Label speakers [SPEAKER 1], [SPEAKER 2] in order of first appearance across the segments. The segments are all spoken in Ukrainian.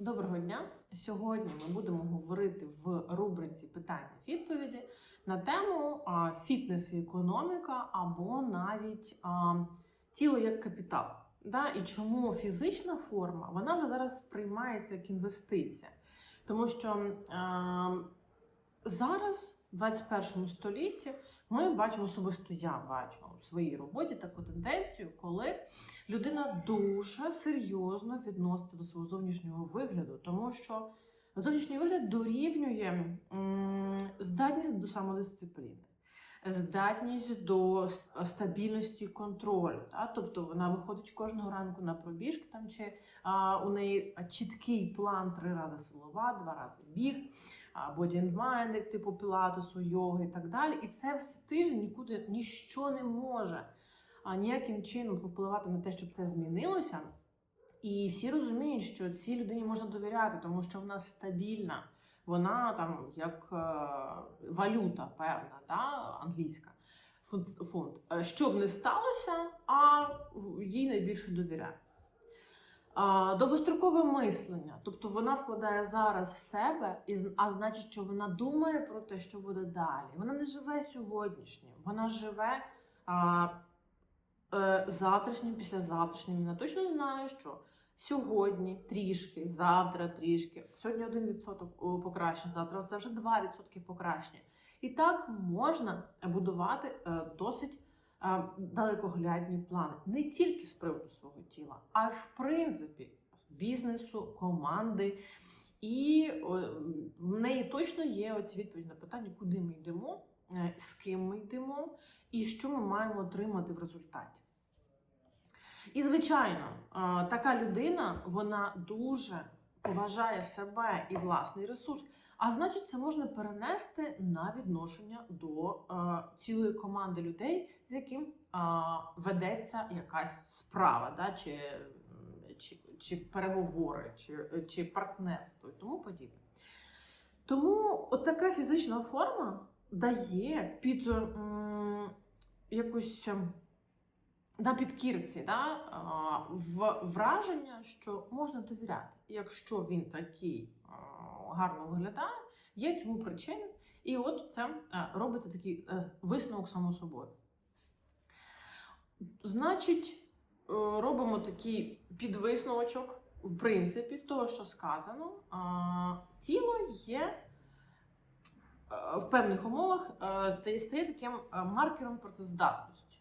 [SPEAKER 1] Доброго дня! Сьогодні ми будемо говорити в рубриці питання-відповіді на тему фітнес і економіка або навіть а, тіло як капітал. Да? І чому фізична форма вона вже зараз сприймається як інвестиція. Тому що а, зараз, в 21 столітті, ми бачимо особисто я бачу у своїй роботі таку тенденцію, коли людина дуже серйозно відноситься до свого зовнішнього вигляду, тому що зовнішній вигляд дорівнює здатність до самодисципліни, здатність до стабільності контролю. Та? Тобто вона виходить кожного ранку на пробіжки, там чи а, у неї чіткий план три рази силова, два рази біг, body and mind, типу пілатесу, йоги і так далі. І це все тиждень нікуди ніщо не може ніяким чином впливати на те, щоб це змінилося. І всі розуміють, що цій людині можна довіряти, тому що вона стабільна. Вона там як е, валюта, певна, да, англійська фунт. Е, Що б не сталося, а їй найбільше довіряють. Довгострокове мислення, тобто вона вкладає зараз в себе, а значить, що вона думає про те, що буде далі. Вона не живе сьогоднішнім, вона живе а, е, завтрашнім, післязавтрашнім. Вона точно знає, що сьогодні трішки, завтра трішки, сьогодні 1% покращення, завтра це вже 2% покращення. І так можна будувати е, досить е, далекоглядні плани не тільки з приводу свого тіла, а в принципі бізнесу, команди. І в неї точно є оці відповідь на питання, куди ми йдемо, е, з ким ми йдемо, і що ми маємо отримати в результаті. І, звичайно, е, така людина вона дуже поважає себе і власний ресурс. А значить, це можна перенести на відношення до е, цілої команди людей, з яким е, ведеться якась справа, да, чи, чи, чи переговори, чи, чи партнерство і тому подібне. Тому от така фізична форма дає під м, якусь ем, на підкірці да, в враження, що можна довіряти. Якщо він такий а, гарно виглядає, є цьому причини. І от це е, робиться такий е, висновок само собою. Значить, е, робимо такий підвисновочок, в принципі, з того, що сказано. Тіло є в певних умовах та- стає таким маркером працездатності.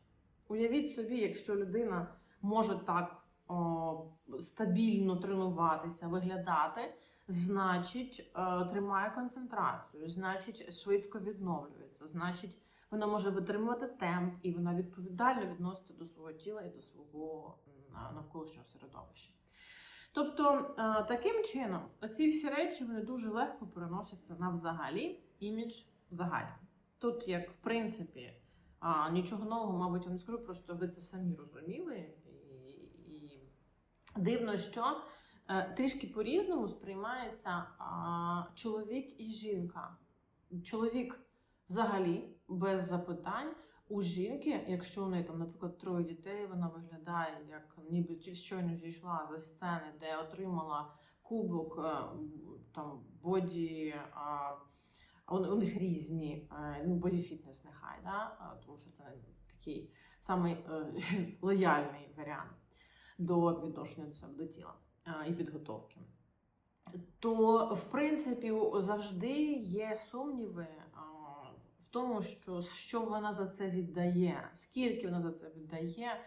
[SPEAKER 1] Уявіть собі, якщо людина може так о, стабільно тренуватися, виглядати, значить е, тримає концентрацію, значить швидко відновлюється, значить вона може витримувати темп і вона відповідально відноситься до свого тіла і до свого навколишнього середовища. Тобто, е, таким чином, оці всі речі вони дуже легко переносяться на взагалі імідж взагалі. Тут, як в принципі, нічого нового, мабуть, я не скажу, просто ви це самі розуміли. І, і дивно, що трішки по-різному сприймається чоловік і жінка. Чоловік взагалі без запитань. У жінки, якщо у неї там, наприклад, троє дітей, вона виглядає як ніби щойно зійшла за сцени, де отримала кубок е, там боді. у, них різні, е, ну, бодіфітнес нехай, да? тому що це такий самий е, лояльний варіант до відношення до себе до тіла е, і підготовки. То, в принципі, завжди є сумніви в тому, що, що вона за це віддає, скільки вона за це віддає.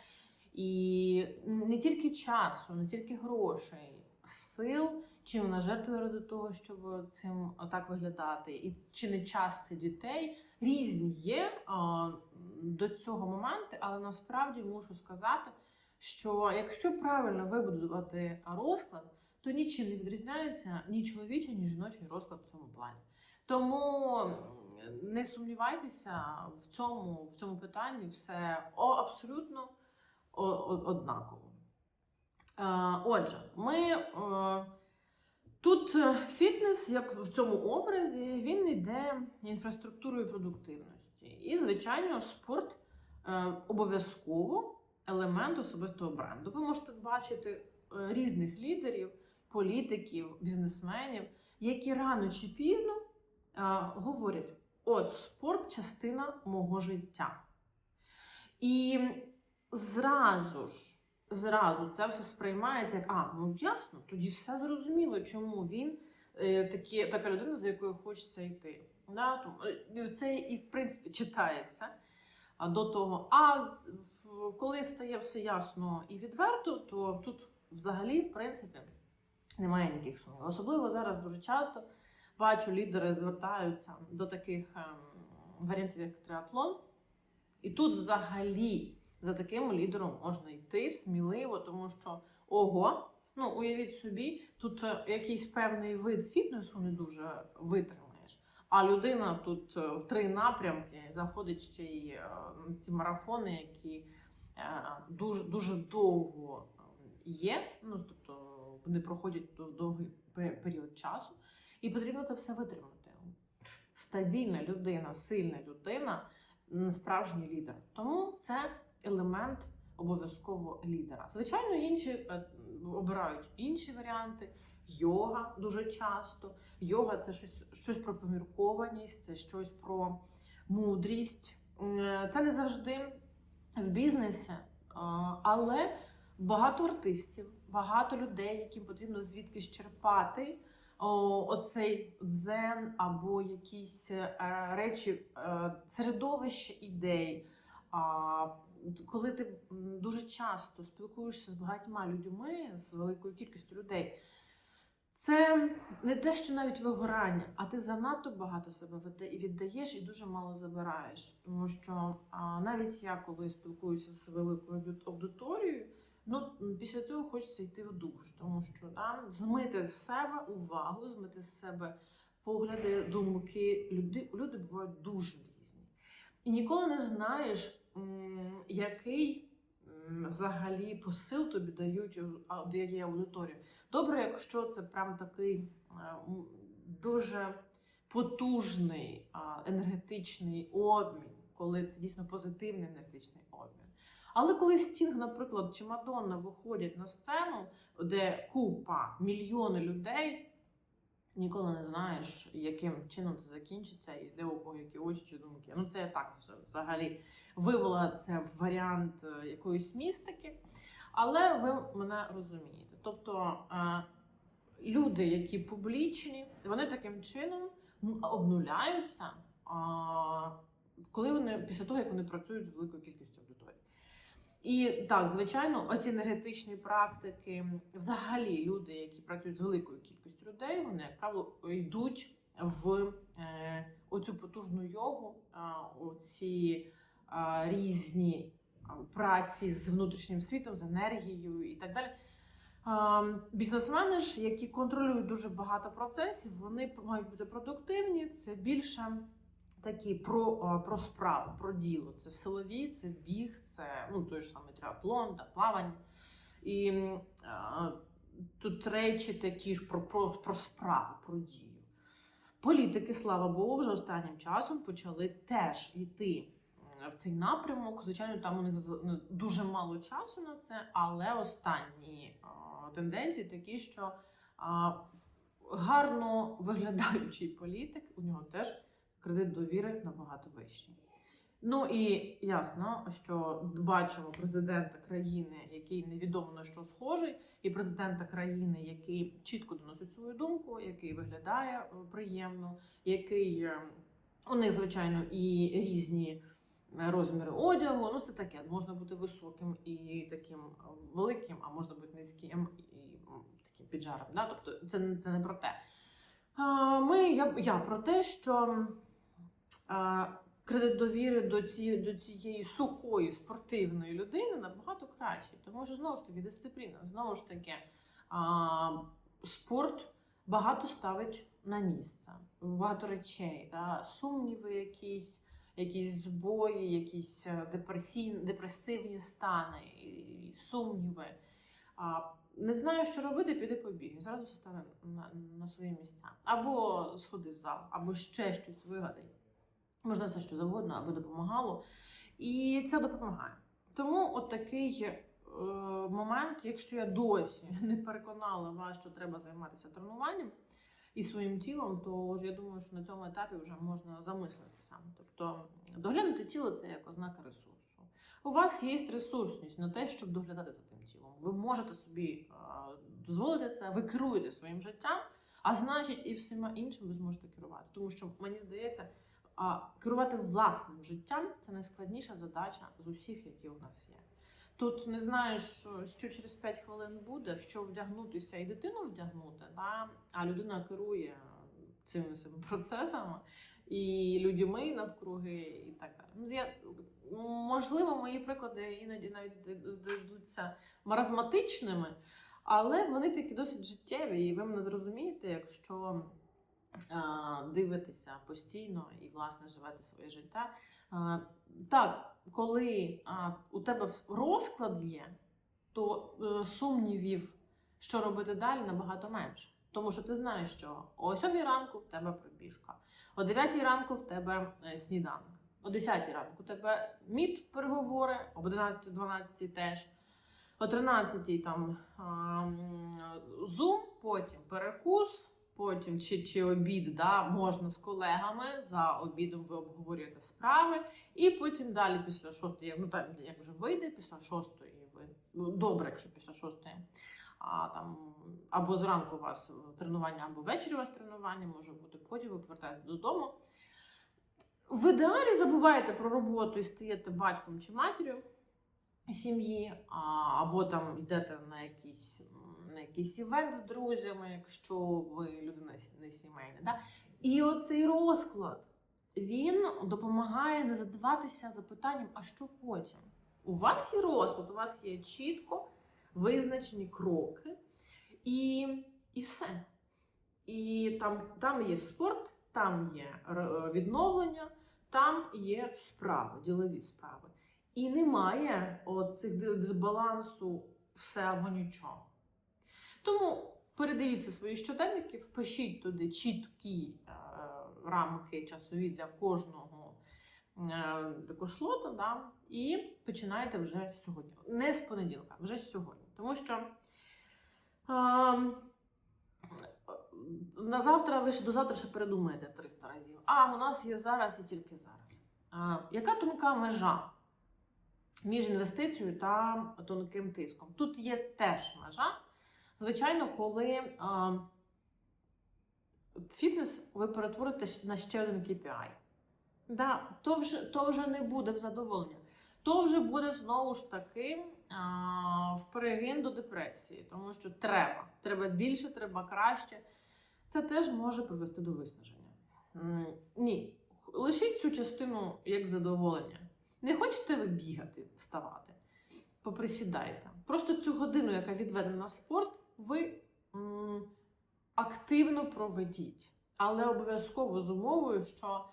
[SPEAKER 1] І не тільки часу, не тільки грошей, сил, чим вона жертвує ради того, щоб цим так виглядати, і чи не час це дітей. Різні є до цього моменти, але насправді мушу сказати, що якщо правильно вибудувати розклад, то нічим не відрізняється ні чоловічий, ні жіночий розклад в цьому плані. Тому не сумнівайтеся в цьому, в цьому питанні все абсолютно однаково. Отже, ми тут е, фітнес, як в цьому образі, він йде інфраструктурою продуктивності. І, звичайно, спорт е, обов'язково елемент особистого бренду. Ви можете бачити е, різних лідерів, політиків, бізнесменів, які рано чи пізно е, говорять: от спорт частина мого життя. І зразу ж, зразу це все сприймається як а, ну ясно, тоді все зрозуміло, чому він е, такі, така людина, за якою хочеться йти. Да? Це і в принципі читається до того. А коли стає все ясно і відверто, то тут взагалі, в принципі, немає ніяких сумнівів. Особливо зараз дуже часто бачу, лідери звертаються до таких ем, варіантів, як триатлон. І тут взагалі за таким лідером можна йти сміливо, тому що ого, ну уявіть собі, тут е, якийсь певний вид фітнесу не дуже витримаєш. А людина тут е, в три напрямки заходить ще й е, ці марафони, які е, дуже дуже довго є. Ну тобто вони проходять довгий період часу, і потрібно це все витримати. Стабільна людина, сильна людина, справжній лідер. Тому це елемент обов'язково лідера. Звичайно, інші обирають інші варіанти. Йога дуже часто. Йога це щось, щось про поміркованість, це щось про мудрість. Це не завжди в бізнесі, але багато артистів, багато людей, яким потрібно звідкись черпати оцей дзен або якісь е, речі, е, середовище ідей. Коли ти дуже часто спілкуєшся з багатьма людьми, з великою кількістю людей, це не те, що навіть вигорання, а ти занадто багато себе віддаєш і дуже мало забираєш. Тому що а, навіть я, коли спілкуюся з великою аудиторією, ну після цього хочеться йти в душ, тому що да, змити з себе увагу, змити з себе погляди, думки. Люди, люди бувають дуже різні. І ніколи не знаєш, який взагалі посил тобі дають а, дає аудиторія. Добре, якщо це прям такий е, дуже потужний енергетичний обмін, коли це дійсно позитивний енергетичний обмін. Але коли Стінг, наприклад, чи Мадонна виходять на сцену, де купа мільйони людей, ніколи не знаєш, яким чином це закінчиться, і де у кого які очі чи думки. Ну це я так взагалі вивела це в варіант е, якоїсь містики. Але ви мене розумієте. Тобто е, люди, які публічні, вони таким чином ну, обнуляються, коли вони після того, як вони працюють з великою кількістю. І так, звичайно, оці енергетичні практики, взагалі люди, які працюють з великою кількістю людей, вони, як правило, йдуть в е, оцю потужну йогу, оці різні праці з внутрішнім світом, з енергією і так далі. Бізнесмени ж, які контролюють дуже багато процесів, вони мають бути продуктивні. Це більше такі про, про справу, про діло. Це силові, це біг, це ну, той ж самий триатлон, та плавання. І а, тут речі такі ж про, про, про справу, про дію. Політики, слава Богу, вже останнім часом почали теж йти в цей напрямок. Звичайно, там у них ну, дуже мало часу на це, але останні а, тенденції такі, що а, гарно виглядаючий політик, у нього теж кредит довіри набагато вищий. Ну і ясно, що бачимо президента країни, який невідомо на що схожий, і президента країни, який чітко доносить свою думку, який виглядає е, приємно, який е, у них, звичайно, і різні е, розміри одягу. Ну, це таке. Можна бути високим і таким великим, а можна бути низьким і таким піджаром. Да? Тобто, це, це не про те. Ми, я, я про те, що кредит довіри до цієї, до цієї сухої спортивної людини набагато кращий. Тому що знову ж таки дисципліна, знову ж таки, спорт багато ставить на місце, багато речей, да? сумніви якісь. Якісь збої, якісь е, депресивні стани, сумніви. А, не знаю, що робити, піди побіг. Зразу стане на, на свої місця. Або сходи в зал, або ще щось вигадай. Можна все що завгодно, аби допомагало. І це допомагає. Тому от такий момент, якщо я досі не переконала вас, що треба займатися тренуванням і своїм тілом, то я думаю, що на цьому етапі вже можна замислитися. Тобто доглянути тіло це як ознака ресурсу. У вас є ресурсність на те, щоб доглядати за тим тілом. Ви можете собі е, дозволити це, ви керуєте своїм життям, а значить, і всіма іншим ви зможете керувати. Тому що мені здається, керувати власним життям це найскладніша задача з усіх, які у нас є. Тут не знаєш, що що через 5 хвилин буде, в що вдягнутися і дитину вдягнути, да? а людина керує цими процесами і людьми навкруги, і так далі. Ну, я, можливо, мої приклади іноді навіть зда- здадуться маразматичними, але вони такі досить життєві, і ви мене зрозумієте, якщо а, дивитеся постійно і власне живете своє життя. Так, коли у тебе розклад є, то е, сумнівів, що робити далі, набагато менше. Тому що ти знаєш, що о 7 ранку в тебе пробіжка, о 9 ранку в тебе е, сніданок, о 10 ранку у тебе мід переговори, об 11-12 теж. О 13 там зум, потім перекус, потім чи, чи обід да, можна з колегами. За обідом ви обговорюєте справи, і потім далі після шостої, ну там як вже вийде, після шостої ви ну, добре, якщо після шостої. А там або зранку у вас тренування, або ввечері у вас тренування, може бути потім ви повертаєтесь додому. В ідеалі забуваєте про роботу і стаєте батьком чи матір'ю сім'ї, або там йдете на якийсь, м, на якийсь івент з друзями, якщо ви людина не сімейна. Да? І оцей розклад він допомагає не задаватися запитанням, а що потім? У вас є розклад, у вас є чітко визначені кроки, і, і все. І там, там є спорт, там є відновлення, там є справи, ділові справи. І немає оцих дисбалансу все або нічого. Тому передивіться свої щоденники, впишіть туди чіткі е, рамки часові для кожного е, слота, да, і починайте вже сьогодні. Не з понеділка, вже сьогодні. Тому що е, на завтра ви ще до завтра ще передумаєте 300 разів. А у нас є зараз і тільки зараз. А, яка тонка межа між інвестицією та тонким тиском? Тут є теж межа. Звичайно, коли а, фітнес ви перетворите на ще один KPI. Да, то, вже, то вже не буде задоволення. То вже буде знову ж таки а, в перегин до депресії, тому що треба. Треба більше, треба краще. Це теж може привести до виснаження. Ні, лишіть цю частину як задоволення. Не хочете ви бігати, вставати, поприсідайте. Просто цю годину, яка відведена на спорт, ви м, активно проведіть. Але обов'язково з умовою, що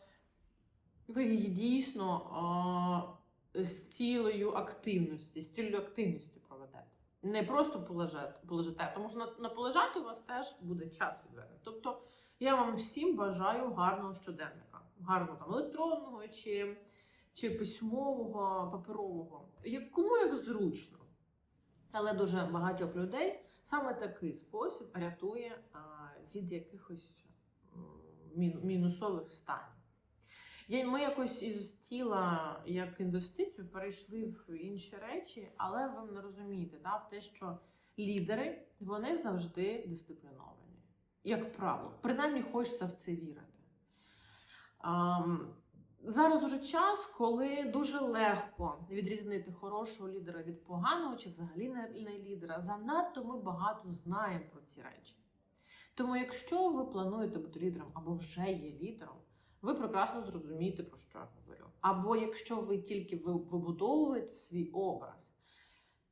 [SPEAKER 1] ви її дійсно а, з цілею активності, з цілею активності проведете. Не просто полежете, полежите, тому що на, на полежати у вас теж буде час відведений. Тобто я вам всім бажаю гарного щоденника, гарного там електронного чи, чи письмового, паперового, кому як зручно. Але дуже багатьох людей саме такий спосіб рятує від якихось мінусових станів. Ми якось із тіла як інвестицію перейшли в інші речі, але ви не розумієте, да, в те, що лідери вони завжди дисципліновані, як правило. Принаймні хочеться в це вірити. Зараз уже час, коли дуже легко відрізнити хорошого лідера від поганого чи взагалі не лідера. Занадто ми багато знаємо про ці речі. Тому, якщо ви плануєте бути лідером або вже є лідером, ви прекрасно зрозумієте, про що я говорю. Або якщо ви тільки вибудовуєте свій образ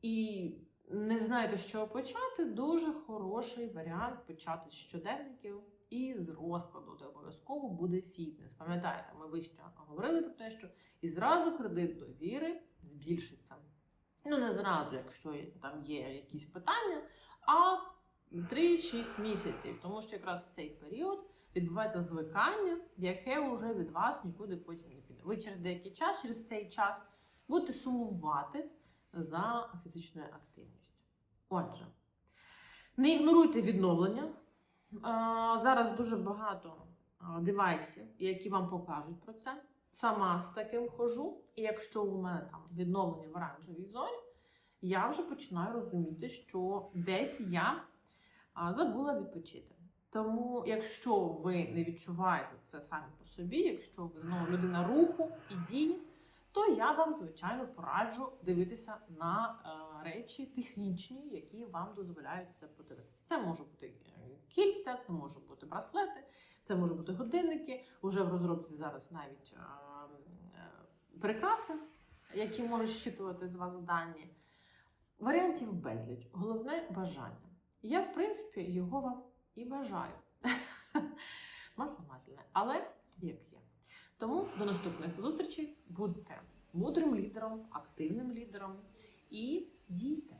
[SPEAKER 1] і не знаєте, з чого почати, дуже хороший варіант почати з щоденників і з розкладу, де обов'язково буде фітнес. Пам'ятаєте, ми вище говорили про те, що і зразу кредит довіри збільшиться. Ну, не зразу, якщо там є якісь питання, а 3-6 місяців, тому що якраз в цей період відбувається звикання, яке вже від вас нікуди потім не піде. Ви через деякий час, через цей час будете сумувати за фізичною активністю. Отже, не ігноруйте відновлення. Зараз дуже багато девайсів, які вам покажуть про це. Сама з таким хожу, і якщо у мене там відновлення в оранжевій зоні, я вже починаю розуміти, що десь я забула відпочити. Тому, якщо ви не відчуваєте це самі по собі, якщо ви знову людина руху і дії, то я вам звичайно пораджу дивитися на е, речі технічні, які вам дозволяють це подивитися. Це може бути е, кільця, це може бути браслети, це може бути годинники. Уже в розробці зараз навіть е, прикраси, які можуть щитувати з вас дані. Варіантів безліч. Головне бажання. Я, в принципі, його вам і бажаю. Масло масляне, але як. Тому до наступних зустрічей будьте мудрим лідером, активним лідером і дійте.